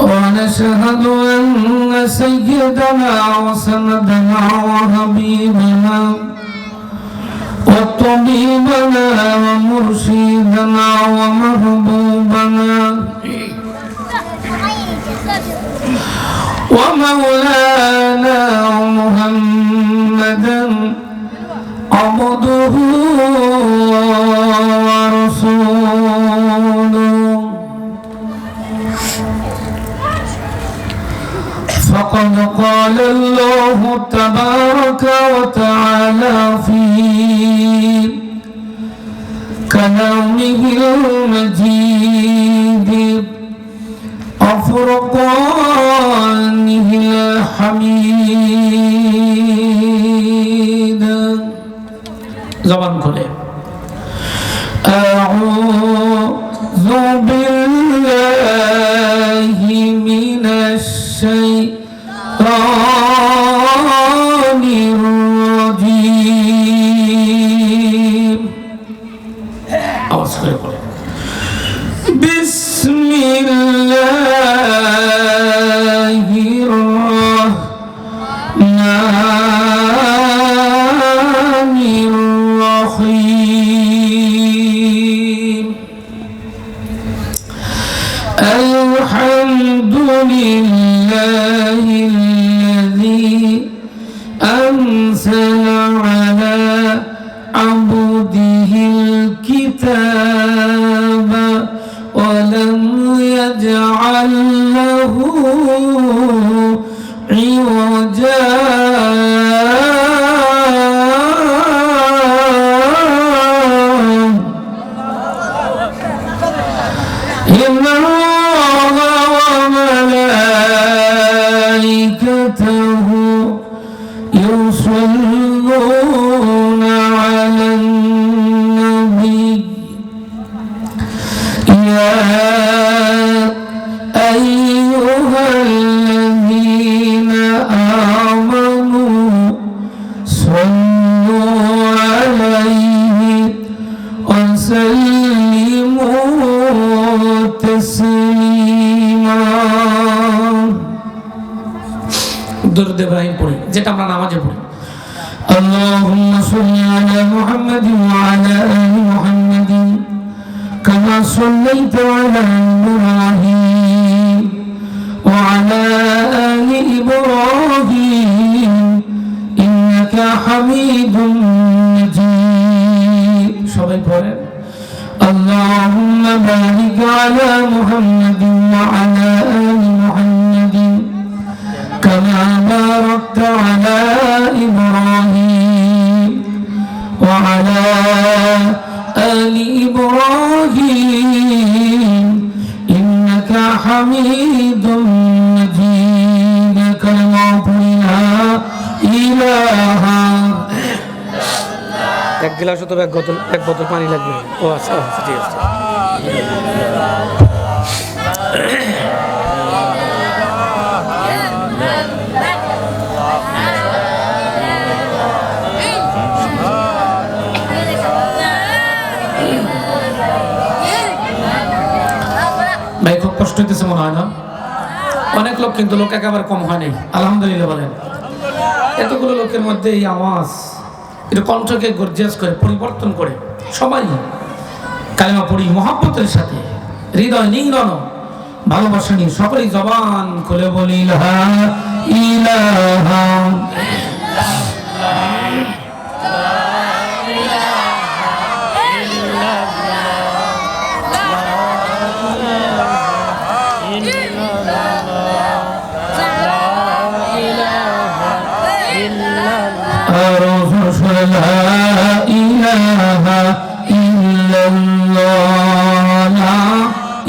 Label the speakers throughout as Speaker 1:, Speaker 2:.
Speaker 1: ونشهد أن سيدنا وسندنا وحبيبنا وطبيبنا ومرشدنا ومحبوبنا ومولانا محمدا عبده ورسوله. فقد قال الله تبارك وتعالى في كلامه المجيد وفرقانه الحميد জবান খুলে। الحمد لله الذي أنزل كما باركت على إبراهيم وعلى آل إبراهيم إنك حميد مجيد كلمات لا إله
Speaker 2: এক গ্লাস অথবা এক বোতল এক বোতল পানি লাগবে ও আচ্ছা আচ্ছা ঠিক আছে
Speaker 1: কষ্ট হইতেছে মনে হয় না? অনেক লোক কিন্তু লোক একেবারে কম হয় নাই। আলহামদুলিল্লাহ বলেন। এতগুলো লোকের মধ্যে এই আওয়াজ, এটা কণ্ঠকে গর্জিয়াস করে, পরিবর্তন করে। সবাই কালেমা পড়ি, মহাব্বতের সাথে। হৃদয় নিংড়ন, ভালোবাসা নিয়ে সকলেই জবান খুলে বলি ইলাহা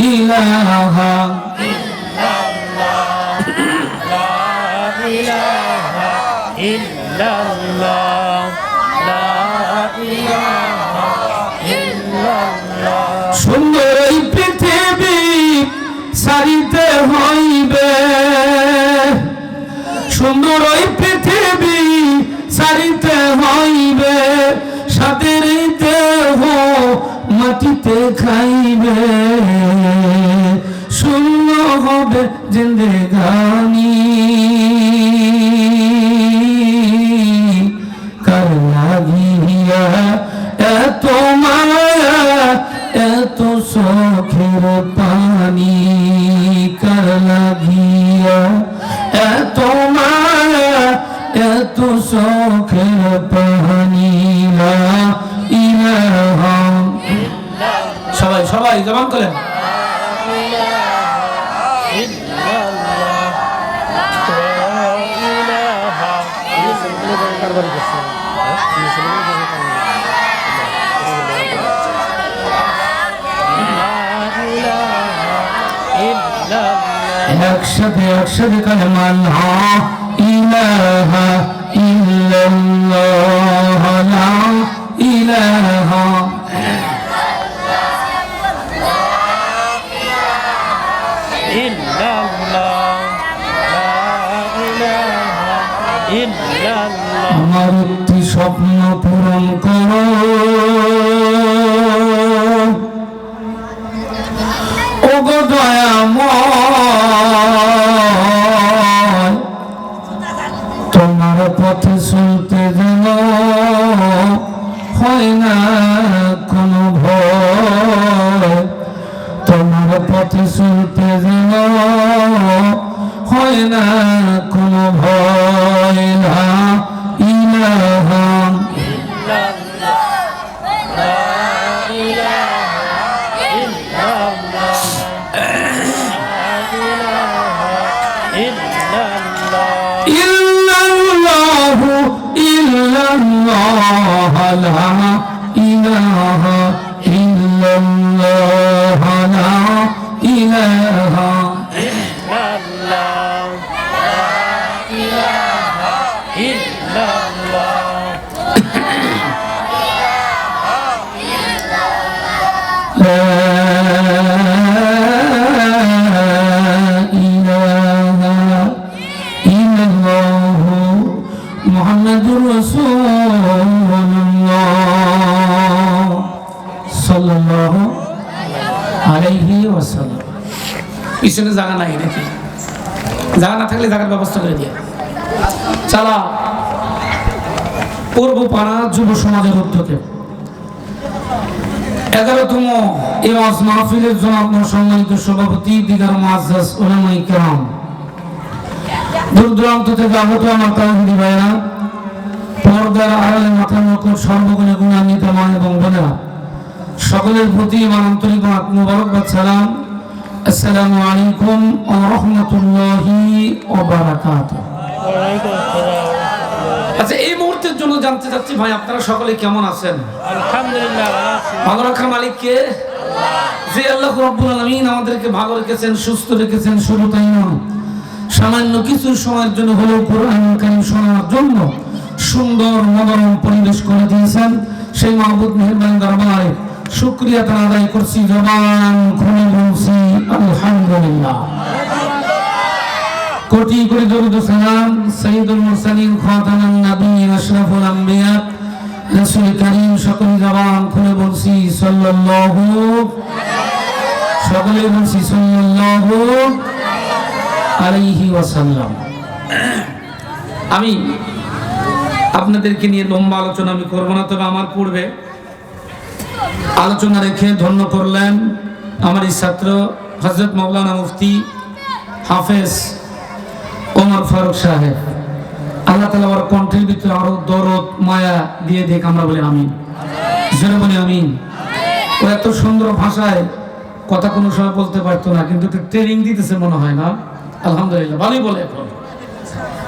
Speaker 1: ইলাহা أرجو لا إله إلا الله لا إله সুন্দর এই পৃথিবী সারিতে হইবে সুন্দর ওই পৃথিবী সারিতে মাটিতে খাইবে। শূন্য হবে জিন্দেগানি সবাই জবান করেন একসাথে একসাথে কালেমা লা ইলাহা ইল্লাল্লাহ। আমার ইলাহা থাকলে জায়গার ব্যবস্থা করে দিয়ে। চালা, পূর্ব পাড়া যুব সমাজের উদ্যোগে। এগারোতম ওয়াজ মাহফিলের জন্য সম্মানিত সভাপতি দিগার মাজাস ওলামাই কেরাম। দূর দূরান্ত থেকে আগত আমার তাহিদি ভাইরা পর্দার আড়ালে মাথার মুকুট সর্বগুণে গুণান্বিত মা এবং বোনেরা, সকলের প্রতি আমার আন্তরিক মুবারকবাদ সালাম। আলাইকুম ওয়া রাহমাতুল্লাহি ওয়া বারাকাতুহু। আচ্ছা এই মুহূর্তের জন্য জানতে চাচ্ছি ভাই আপনারা সকলে কেমন আছেন?
Speaker 2: আলহামদুলিল্লাহ ভালো
Speaker 1: রাখার মালিক কে? যে আল্লাহ রব্বুল আলামিন আমাদেরকে ভালো রেখেছেন সুস্থ রেখেছেন শুধু তাই নয় সামান্য কিছু সময়ের জন্য হলেও কোরআন কারীম শোনার জন্য সুন্দর মনোরম পরিবেশ করে দিয়েছেন। সেই মাহবুব মেহরবান দরবারে শুক্রিয়া তার আদায় করছি, জবান খুলে বলছি, আলহামদুলিল্লাহ। কোটি কোটি দরুদ সালাম সাইয়্যিদুল মুরসালিন, খাতামুন নবিয়্যিন, আশরাফুল আম্বিয়া। রাসূল করিম সকল জবান খুলে বলছি, সাল্লাল্লাহু সকলে বলছি, সাল্লাল্লাহু আলাইহি ওয়াসাল্লাম। আমি আপনাদেরকে নিয়ে লম্বা আলোচনা আমি করব না, তবে আমার পূর্বে আলোচনা রেখে ধন্য করলেন আমার এই ছাত্র হজরত মৌলানা মুফতি হাফেজ ওমর ফারুক সাহেব। আল্লাহ তালা আমার কণ্ঠের ভিতরে আরও দরদ, মায়া দিয়ে দেখ আমরা বলি আমিন। জোরে বলি আমিন। ও এত সুন্দর ভাষায় কথা কোনো সময় বলতে পারতো না, কিন্তু ট্রেনিং দিতেছে মনে হয় না? আলহামদুলিল্লাহ, ভালোই বলে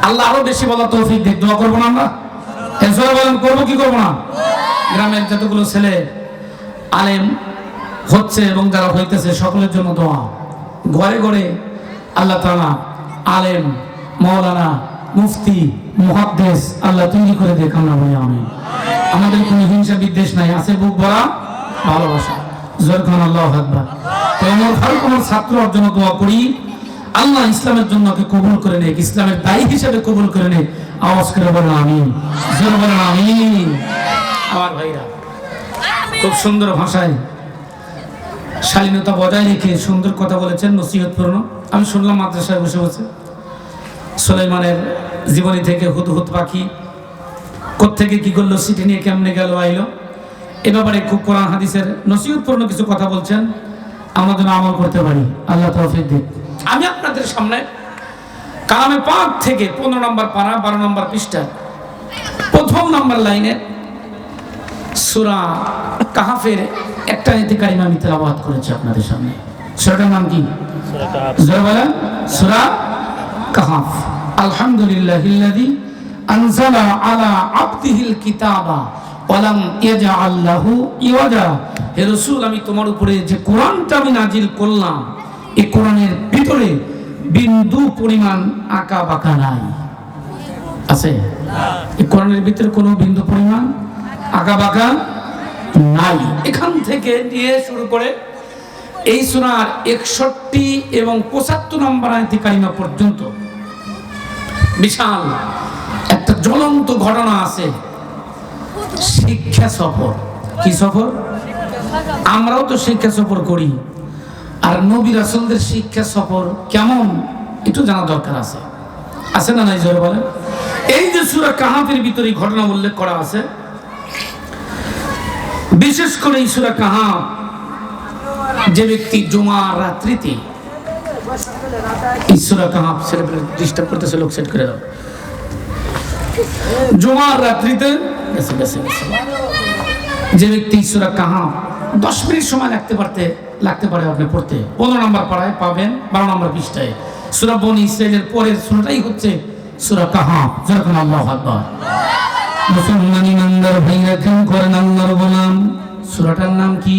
Speaker 1: আল্লাহ আরও বেশি বলা তৌফিক দেখ দোয়া করব না আমরা? বলেন, করব কি করব না? গ্রামের যতগুলো ছেলে আলেম হচ্ছে এবং যারা হইতেছে সকলের জন্য দোয়া। ঘরে ঘরে আল্লাহ তালা আলেম মৌলানা মুফতি, মুহাদ্দেস আল্লাহ তৈরি করে দেখ আমরা বলি আমি আমাদের কোনো হিংসা বিদ্বেষ নাই, আছে বুক ভরা, ভালোবাসা। জোর খান আল্লাহ আকবার। তো আমার ফারুক আমার ছাত্র অর্জন দোয়া করি, আল্লাহ ইসলামের জন্য ওকে কবুল করে নেক, ইসলামের দায়ী হিসেবে কবুল করে নেক। আওয়াজ করে বলেন আমি জোর বলেন আমি আমার ভাইরা। খুব সুন্দর ভাষায় শালীনতা বজায় রেখে সুন্দর কথা বলেছেন, নসিহতপূর্ণ। আমি শুনলাম মাদ্রাসায় বসে বসে। সুলাইমানের জীবনী থেকে হুদ হুদ পাখি কোত্থেকে কী করল, সিটি নিয়ে কেমনে গেল, আইলো। এ ব্যাপারে খুব কোরআন হাদিসের নসিহতপূর্ণ কিছু কথা বলছেন। আমরা যেন আমল করতে পারি। আল্লাহ তৌফিক দিক। আমি আপনাদের সামনে কালামে পাক থেকে পনেরো নম্বর পাড়া বারো নম্বর পৃষ্ঠা, প্রথম নম্বর লাইনে সুরা কাহাফের একটা এতে কারিমা আমি তেলাওয়াত করেছি আপনাদের সামনে। সুরাটার নাম কি? বলেন, সুরা কাহাফ। আলহামদুলিল্লাহিল্লাযী আনজালা আলা আবদিহিল কিতাবা ওয়ালাম ইয়াজআল লাহু ইওয়াজা। হে রাসূল, আমি তোমার উপরে যে কোরআনটা আমি নাজিল করলাম, এই কোরআনের ভিতরে বিন্দু পরিমাণ আঁকা বাঁকা নাই। আছে? এই কোরআনের ভিতরে কোনো বিন্দু পরিমাণ আঁকা বাঁকা নাই। এখান থেকে নিয়ে শুরু করে এই সোনার একষট্টি এবং পঁচাত্তর নম্বর আয়তি কালিমা পর্যন্ত বিশাল একটা জ্বলন্ত ঘটনা আছে। শিক্ষা সফর। কি সফর? আমরাও তো শিক্ষা সফর করি। আর নবী রাসুলদের শিক্ষা সফর কেমন? একটু জানা দরকার আছে। আছে না নাই জোরে বলেন? এই যে সুরা কাহাফের ভিতরে ঘটনা উল্লেখ করা আছে বিশেষ করে এই সুরা কাহাফ, যে ব্যক্তি জুমার রাত্রিতে ডিস্টার্ব করতেছে লোক সেট করে জুমার রাত্রিতে যে ব্যক্তি দশ মিনিট সময় লাগতে পারতে, লাগতে পারে আপনি পড়তে। পনেরো নম্বর পাড়ায় পাবেন, বারো নম্বর পৃষ্ঠায়। সুরা বন ইসরায়েলের পরের সুরাটাই হচ্ছে সুরা কাহাফ যেরকম আল্লাহ আকবার। মুসলমান ইমানদার ভাইরা কেন করেন আল্লাহর গোলাম সুরাটার নাম কি?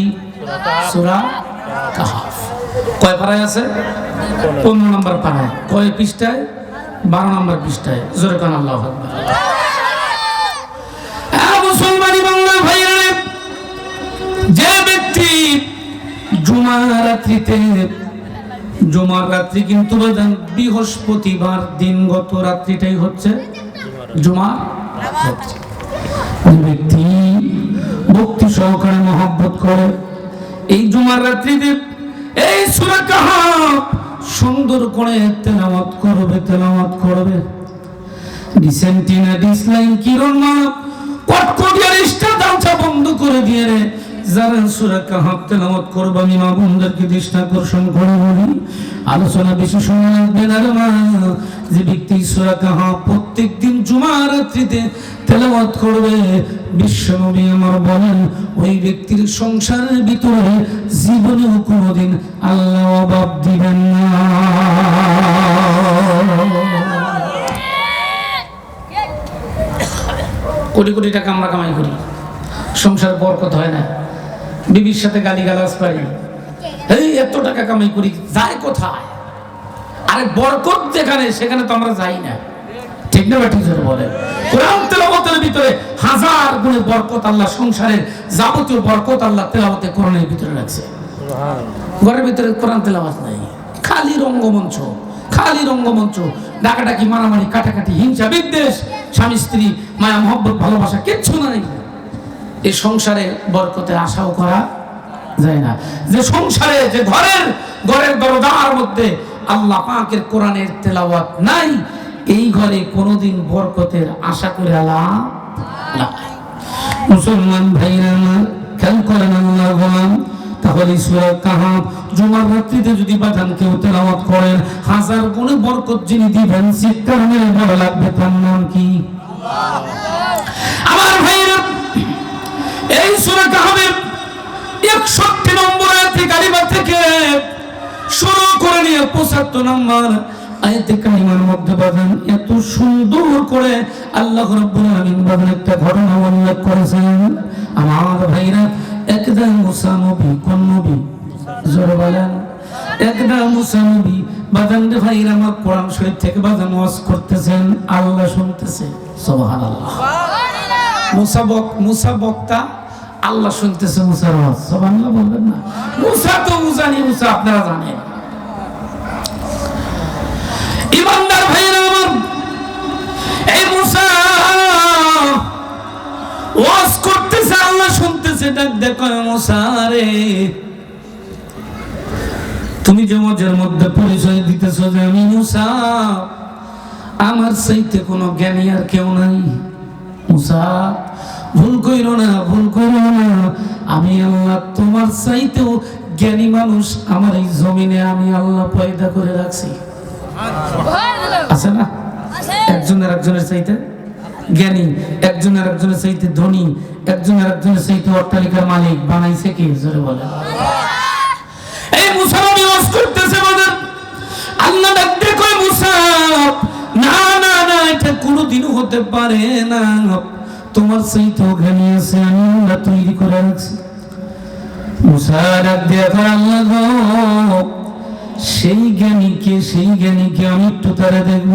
Speaker 1: সুরা কয় পাড়ায় আছে? পনেরো নম্বর পাড়ায়। কয় পৃষ্ঠায়? বারো নম্বর পৃষ্ঠায়। জোরে কান আল্লাহ মুসলমান ইমানদার ভাইরা, যে ব্যক্তি জুমার রাত্রিতে, জুমার রাত্রি কিন্তু বৃহস্পতিবার দিন গত রাত্রিটাই হচ্ছে যে ব্যক্তি ভক্তি সহকারে মহব্বত করে, এই জুমার রাত্রিতে এই সুরা সুন্দর করে তেলাওয়াত করবে তেলাওয়াত করবে। ডিসেন্টিনা, ডিসলাইন, কিরণ মা কটকটিয়ার স্টার দামটা বন্ধ করে দিয়ে রে যারা সুরা কাহাব তেলাওয়াত করবে, আমি মা বোনদেরকে দৃষ্টি আকর্ষণ করে বলি। আলোচনা বেশি সময় লাগবে না যে ব্যক্তি সুরা কাহাব প্রত্যেক দিন জুমা রাত্রিতে তেলাওয়াত করবে, বিশ্বনবী আমার বলেন, ওই ব্যক্তির সংসারের ভিতরে জীবনেও কোনোদিন আল্লাহ অভাব দিবেন না। কোটি কোটি টাকা আমরা কামাই করি। সংসার বরকত হয় না। বিবির সাথে গালি গালাজ পারি এই, এত টাকা কামাই করি, যায় কোথায়? আরে বরকত যেখানে, সেখানে তো আমরা যাই না। ঠিক না ঠিক বলে কোরআন তেলাওয়াতের ভিতরে হাজার গুণে বরকত আল্লাহ সংসারের যাবতীয় বরকত আল্লাহ তেলাওয়াতে কোরআনের ভিতরে রাখছে। ঘরের ভিতরে কোরআন তেলাওয়াত নাই। খালি রঙ্গমঞ্চ খালি রঙ্গমঞ্চ। ডাকাডাকি মারামারি, কাটাকাটি, হিংসা, বিদ্বেষ, স্বামী, স্ত্রী, মায়া, মহব্বত, ভালোবাসা, কিচ্ছু নাই। এই সংসারে বরকতে আশাও করা যায় না। যে সংসারে যে ঘরের ঘরের দরজার মধ্যে আল্লাহ পাকের কোরআনের তেলাওয়াত নাই এই ঘরে কোনোদিন বরকতের আশা করে নাই। মুসলমান ভাইরা খেয়াল করেন আল্লাহর গোলাম তাহলে সূরা কাহাফ জুমার রাত্রিতে যদি বাজান কেউ তেলাওয়াত করেন হাজার গুণে বরকত যিনি দিবেন চিৎকার মেরে বড় লাগবে তার নাম কি? আমার ভাইরা এই সূরা কাহাফের 61 নম্বর আয়াতে কারিমা থেকে শুরু করে নিয়ে 75 নম্বর আয়াতে কারিমার মধ্যে বাজান এত সুন্দর করে আল্লাহ রাব্বুল আলামিন একটা ঘটনা উল্লেখ করেছেন। আমার ভাইরা একদা মুসা নবী কোন নবী? জোরে বলেন। একদা মুসা নবী বাজান রে ভাইরা আমার কোরআন শরীফ থেকে বাজান ওয়াজ করতেছেন আল্লাহ শুনতেছে। সুবহানাল্লাহ। মুসা বক্তা আল্লাহ শুনতেছে মুসার আওয়াজ। সুবহানাল্লাহ বলবেন না। মুসা তো মুসানি মুসা, আপনারা জানেন। আমার, এই মুসা করতেছে, আল্লাহ শুনতেছে, দেখো রে। তুমি যে মজের মধ্যে পরিচয় দিতেছ যে আমি মুসা, আমার চাইতে কোনো জ্ঞানী আর কেউ নাই। মুসা ভুল কইর না ভুল কইর না। আমি আল্লাহ তোমার চাইতেও জ্ঞানী মানুষ আমার এই জমিনে আমি আল্লাহ পয়দা করে রাখছি। আছে না? একজনের একজনের চাইতে জ্ঞানী একজনের একজনের চাইতে ধনী একজনের একজনের চাইতে অট্টালিকার মালিক বানাইছে কি? জোরে বলে এই মুসা নবী করতেছে বলে আল্লাহ ডাকতে কই মুসা না না না এটা কোনোদিনও হতে পারে না। তোমার চাইতে জ্ঞানী আছে আমি আল্লাহ তৈরি করে রাখছি সেই জ্ঞানীকে সেই জ্ঞানীকে আমি একটু তারা দেখব,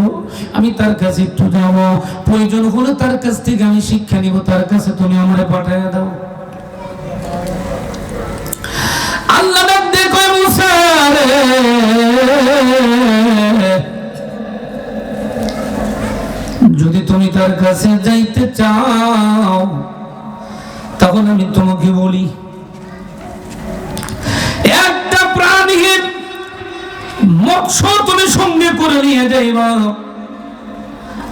Speaker 1: আমি তার কাছে একটু যাব। প্রয়োজন হলে তার কাছ থেকে আমি শিক্ষা নিব, তার কাছে তুমি আমার পাঠায় দাও। আল্লাহ দেখো দিয়ে তুমি তার কাছে যাইতে চাও, তখন আমি তোমাকে বলি, একটা প্রাণীর মৎস্য তুমি সঙ্গে করে নিয়ে যাইবা।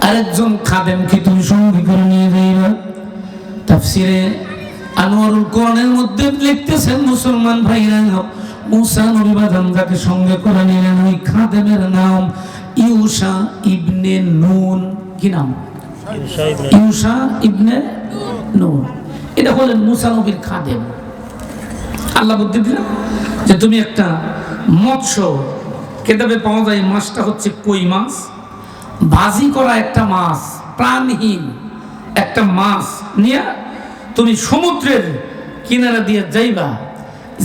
Speaker 1: আরেকজন খাদেমকে তুমি সঙ্গে করে নিয়ে যাইবা। তাফসিরে আনোয়ারুল কোরআনের মধ্যে লিখতেছেন মুসলমান ভাইরা, মুসা নবী বাদাম যাকে সঙ্গে করে নিলেন, ওই খাদেমের নাম ইউসা ইবনে নুন। কি নাম? ইউসা ইবনে নুন এটা হলেন মুসা নবীর খাদেম। আল্লাহ বুদ্ধি দিল যে তুমি একটা মৎস্য কেতাবে পাওয়া যায় মাছটা হচ্ছে কই মাছ? ভাজি করা একটা মাছ প্রাণহীন একটা মাছ নিয়ে তুমি সমুদ্রের কিনারা দিয়ে যাইবা।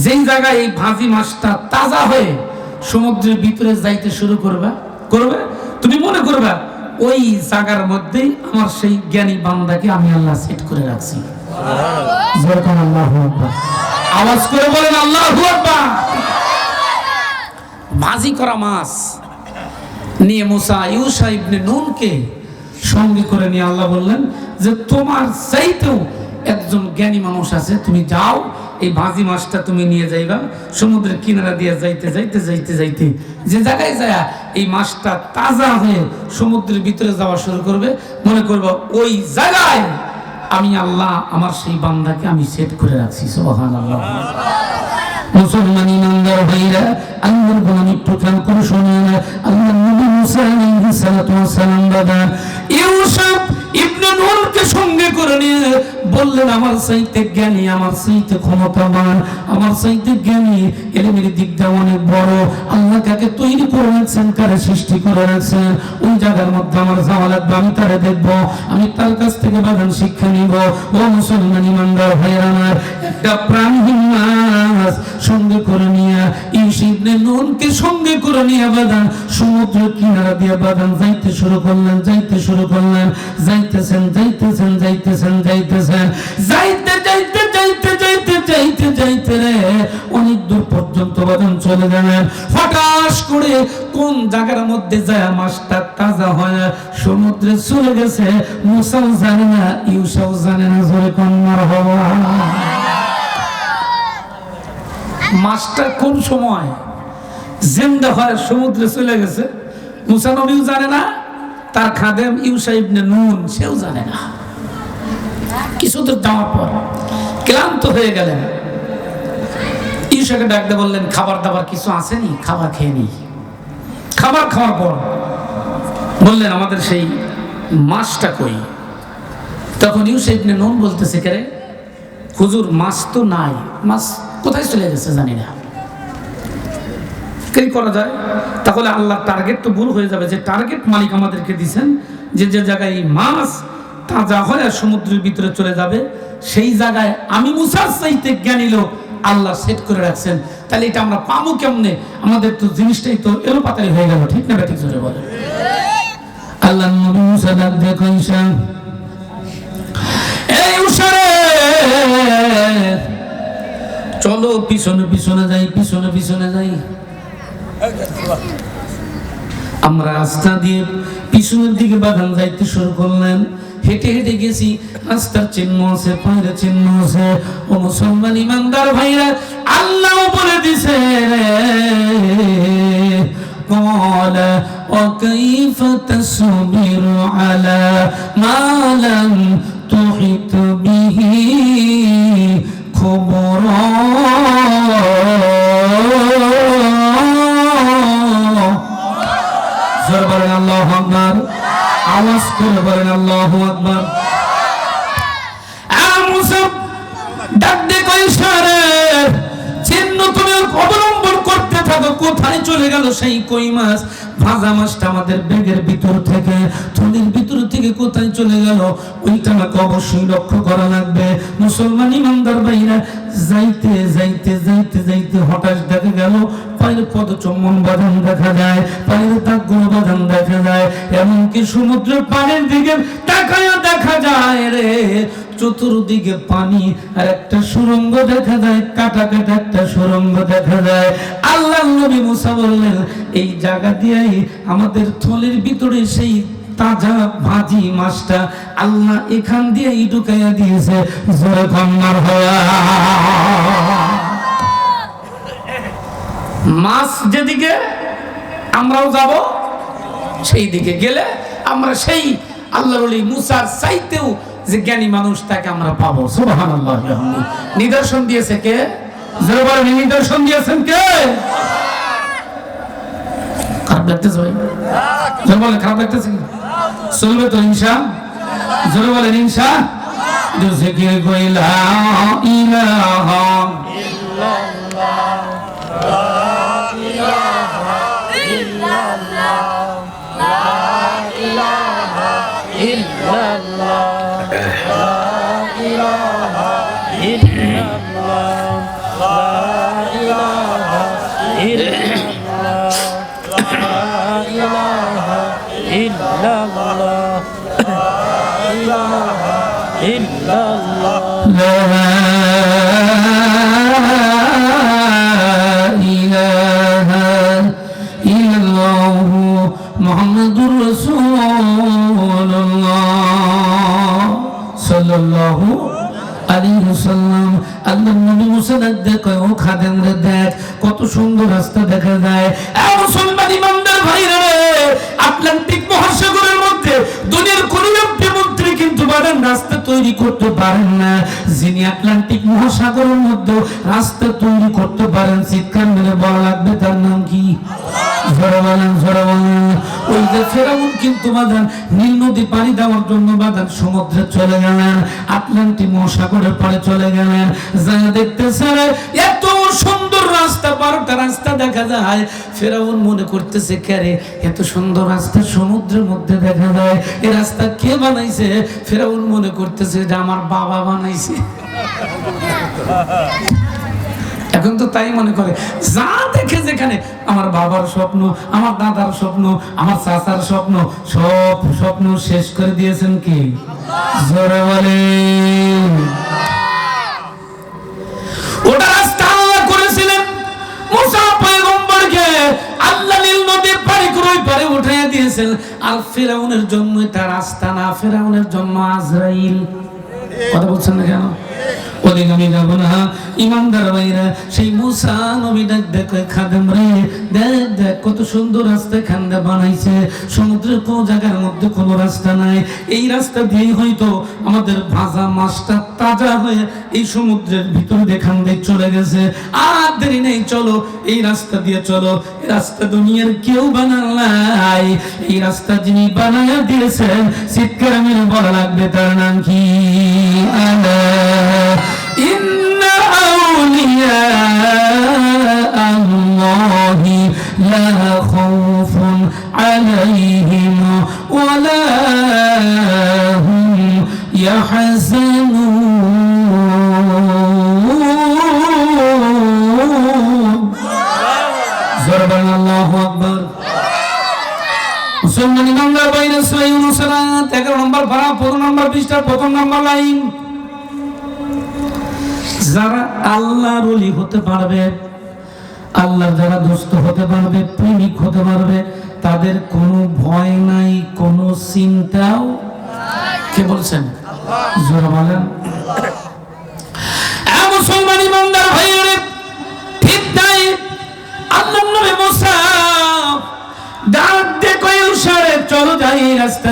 Speaker 1: যেই জায়গায় এই ভাজি মাছটা তাজা হয়ে সমুদ্রের ভিতরে যাইতে শুরু করবা করবে তুমি মনে করবা ওই জায়গার মধ্যেই আমার সেই জ্ঞানী বান্দাকে আমি আল্লাহ সেট করে রাখছি। আওয়াজ করে বলেন, আল্লাহ ভাজি করা মাছ নিয়ে মুসা ইউসা ইবনে নুনকে সঙ্গে করে নিয়ে আল্লাহ বললেন যে, তোমার চাইতেও একজন জ্ঞানী মানুষ আছে, তুমি যাও এই ভাজি মাছটা তুমি নিয়ে যাইবা, সমুদ্রের কিনারা দিয়ে যাইতে যাইতে যাইতে যাইতে। যে জায়গায় যায় এই মাছটা তাজা হয়ে সমুদ্রের ভিতরে যাওয়া শুরু করবে, মনে করব ওই জায়গায় আমি আল্লাহ আমার সেই বান্দাকে আমি সেট করে রাখছি সোহান আল্লাহ মুসলমান ইমানদার ভাইরা, আল্লাহর গোলাম একটু করে শুনেন আল্লাহ নবী মুসা আলাইহিস সালাতু ওয়াস সালাম দাদা ইউসুফ ইবনে নূরকে সঙ্গে করে নিয়ে বললেন, আমার চাইতে জ্ঞানী, আমার চাইতে ক্ষমতাবান, আমার চাইতে জ্ঞানী, এলিমের দিকটা অনেক বড়। আল্লাহ কাকে তৈরি করে রাখছেন কারে সৃষ্টি করে রাখছেন ওই জায়গার মধ্যে আমার যাওয়া লাগবে, আমি তারে দেখব, আমি তার কাছ থেকে বাগান শিক্ষা নিব। ও মুসলমান ইমানদার ভাইয়ের আমার, একটা প্রাণহীন মাছ সঙ্গে করে নিয়ে ইসিবনে নুনকে সঙ্গে করে নিয়ে বাদান সমুদ্র কিনারা দিয়ে বাদান যাইতে শুরু করলেন, যাইতে শুরু করলেন, যাইতেছেন যাইতেছেন যাইতেছেন যাইতেছেন। যাইতে যাইতে যাইতে যাইতে যাইতে যাইতে রে, অনেক দূর পর্যন্ত বাদান চলে গেলেন। হঠাৎ করে কোন জায়গার মধ্যে যায়, মাছটা তাজা হয় সমুদ্রে চলে গেছে, মুসাও জানে না, ইউসাও জানে না, জোরে কন্যার হওয়া মাছটা কোন সময় জিন্দা হয় সমুদ্রে চলে গেছে? মুসা নবীও জানে না, তার খাদেম ইউসা ইবনে নুন, সেও জানে না। কিছু দূর যাওয়ার পর ক্লান্ত হয়ে গেলেন। ইউসাকে ডাকতে বললেন, খাবার দাবার কিছু আসেনি খাবার খেয়ে নি। খাবার খাওয়ার পর বললেন, আমাদের সেই মাছটা কই? তখন ইউসা ইবনে নুন বলতেছে, কে রে? হুজুর, মাছ তো নাই। মাছ কোথায় চলে গেছে জানি না। কি করা যায়? তাহলে আল্লাহ টার্গেট তো ভুল হয়ে যাবে। যে টার্গেট মালিক আমাদেরকে দিছেন যে যে জায়গায় এই মাছ তাজা হয় সমুদ্রের ভিতরে চলে যাবে, সেই জায়গায় আমি মুসার চাইতে জ্ঞানী লোক আল্লাহ সেট করে রাখছেন। তাহলে এটা আমরা পাবো কেমনে? আমাদের তো জিনিসটাই তো এলো পাতালি হয়ে গেল। ঠিক না ঠিক জোরে বলে আল্লাহ নবী মুসা ডাক দেখো এই উষারে চলো পিছনে পিছনে যাই পিছনে পিছনে যাই আমরা রাস্তা দিয়ে পিছনের দিকে বাগান যাইতে শুরু করলেন হেঁটে হেঁটে গেছি রাস্তার চিহ্ন আছে পায়ের চিহ্ন আছে ও মুসলমান ইমানদার ভাইরা আল্লাহ বলে দিছে রে قال وكيف تصبر على ما لم تحط به خبرا জোর বলেন আল্লাহ আকবার আওয়াজ করে বলেন আল্লাহ আকবার আর মুসা ডাক দে কই সারে চিহ্ন তুমি অবলম্বন করতে থাকো কোথায় চলে গেল সেই কই মাছ? ভাজা মাছটা আমাদের ব্যাগের ভিতর থেকে, থলির ভিতর থেকে কোথায় চলে গেল? ওইটা আমাকে অবশ্যই লক্ষ্য করা লাগবে। মুসলমান ইমানদার ভাইরা, যাইতে যাইতে যাইতে যাইতে হঠাৎ দেখা গেল, পায়ের পদচম্বন বাঁধান দেখা যায়, পায়ের দাগগুলো বাঁধান দেখা যায়, এমনকি সমুদ্রের পানির দিকে তাকায়া দেখা যায় রে। চতুর্দিকে পানি আর একটা সুরঙ্গ দেখা যায়, কাটা কাটা একটা সুরঙ্গ দেখা যায়। আল্লাহ নবী মুসা বললেন, এই জায়গা দিয়েই আমাদের থলের ভিতরে সেই তাজা ভাজি মাছটা আল্লাহ এখান দিয়েই ঢুকাইয়া দিয়েছে। মাছ যেদিকে আমরাও যাব সেই দিকে গেলে আমরা সেই আল্লাহর ওলি মুসার চাইতেও যে জ্ঞানী মানুষ তাকে আমরা পাবো। নিদর্শন দিয়েছে কে? নিদর্শন দিয়েছেন কে? খারাপ ভাই। চলবে তো ইলাহা। لا সুন্দর রাস্তা দেখা যায়। মুসলমান ইমানদার ভাইরা আটলান্টিক মহাসাগরের মধ্যে দুনিয়ার কোন ব্যক্তি মন্ত্রী কিন্তু পারেন রাস্তা তৈরি করতে পারেন না। যিনি আটলান্টিক মহাসাগরের মধ্যে রাস্তা তৈরি করতে পারেন, চিৎকার মেরে বলা লাগবে তার নাম কি? ঝড় বলেন ওই চলে গেলেন, আটলান্টিক মহাসাগরের পারে চলে গেলেন। যা দেখতেছে সুন্দর রাস্তা, বারোটা রাস্তা দেখা যায়। ফেরাউন মনে করতেছে ক্যারে এত সুন্দর রাস্তা সমুদ্রের মধ্যে দেখা যায়। এ রাস্তা কে বানাইছে? ফেরাউন মনে করতেছে যে আমার বাবা বানাইছে। এখন তো তাই মনে করে, যা দেখে যেখানে, আমার বাবার স্বপ্ন, আমার দাদার স্বপ্ন, আমার চাচার স্বপ্ন, সব স্বপ্ন শেষ করে দিয়েছেন কি? জোরে বলে দিয়েছেন আর ফেরাউনের জন্য তার রাস্তা না ফেরাউনের জন্য আজরাইল। কথা বলছেন না কেন? ওদিক আমি যাব না। ইমানদার ভাইরা, সেই মুসা নবী ডাক দেখো খাদেম রে, দেখ দেখ কত সুন্দর রাস্তা খান্দা বানাইছে। সমুদ্রের কোন জায়গার মধ্যে কোনো রাস্তা নাই। এই রাস্তা দিয়েই হয়তো আমাদের ভাজা মাছটা তাজা হয়ে এই সমুদ্রের ভিতরে দেখান দিয়ে চলে গেছে। আর দেরি নেই, চলো, এই রাস্তা দিয়ে চলো। রাস্তা দুনিয়ার কেউ বানাল নাই। এই রাস্তা যিনি বানায়া দিয়েছেন চিৎকার মেরে বলা লাগবে তার নাম কি? আলা ইন্না আউলিয়া আল্লাহি লা খাউফুন আলাইহিম ওয়ালা হুম ইয়াহজানুন জোরবান আল্লাহু আকবার মুসলমান ইমানদার বাইরে সূরা ইউনূস 11 নম্বর পারা 15 নম্বর পৃষ্ঠা, প্রথম নম্বর লাইন। যারা আল্লাহর অলি হতে পারবে আল্লাহর যারা দুস্থ হতে পারবে প্রেমিক হতে পারবে তাদের কোনো ভয় নাই কোনো চিন্তাও কে বলছেন? জোরে বলেন। আল্লাহ চলো যাই রাস্তা